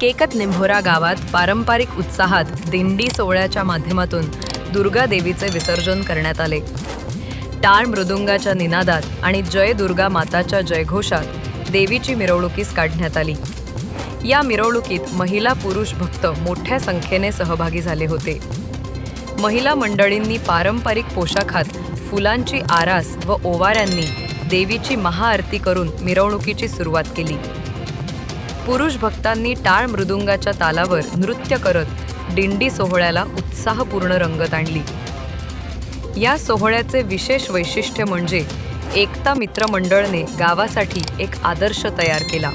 केकत निंभोरा गावात पारंपरिक उत्साहात दिंडी सोहळ्याच्या माध्यमातून दुर्गा देवीचे विसर्जन करण्यात आले. टाळ मृदुंगाच्या निनादात आणि जय दुर्गा माताच्या जयघोषात देवीची मिरवणुकीस काढण्यात आली. या मिरवणुकीत महिला पुरुष भक्त मोठ्या संख्येने सहभागी झाले होते. महिला मंडळींनी पारंपरिक पोशाखात फुलांची आरास व ओवाऱ्यांनी देवीची महाआरती करून मिरवणुकीची सुरुवात केली. पुरुष भक्तांनी टाळ मृदुंगाच्या तालावर नृत्य करत दिंडी सोहळ्याला उत्साहपूर्ण रंगत आणली. या सोहळ्याचे विशेष वैशिष्ट्य म्हणजे एकता मित्रमंडळने गावासाठी एक आदर्श तयार केला.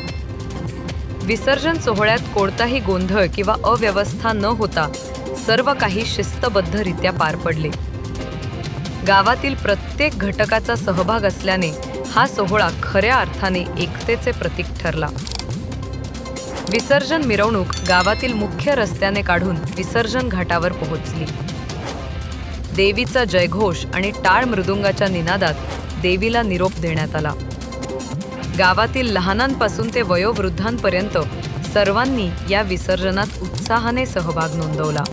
विसर्जन सोहळ्यात कोणताही गोंधळ किंवा अव्यवस्था न होता सर्व काही शिस्तबद्धरित्या पार पडले. गावातील प्रत्येक घटकाचा सहभाग असल्याने हा सोहळा खऱ्या अर्थाने एकतेचे प्रतीक ठरला. विसर्जन मिरवणूक गावातील मुख्य रस्त्याने काढून विसर्जन घाटावर पोहोचली. देवीचा जयघोष आणि टाळ मृदुंगाच्या निनादात देवीला निरोप देण्यात आला. गावातील लहानांपासून ते वयोवृद्धांपर्यंत सर्वांनी या विसर्जनात उत्साहाने सहभाग नोंदवला.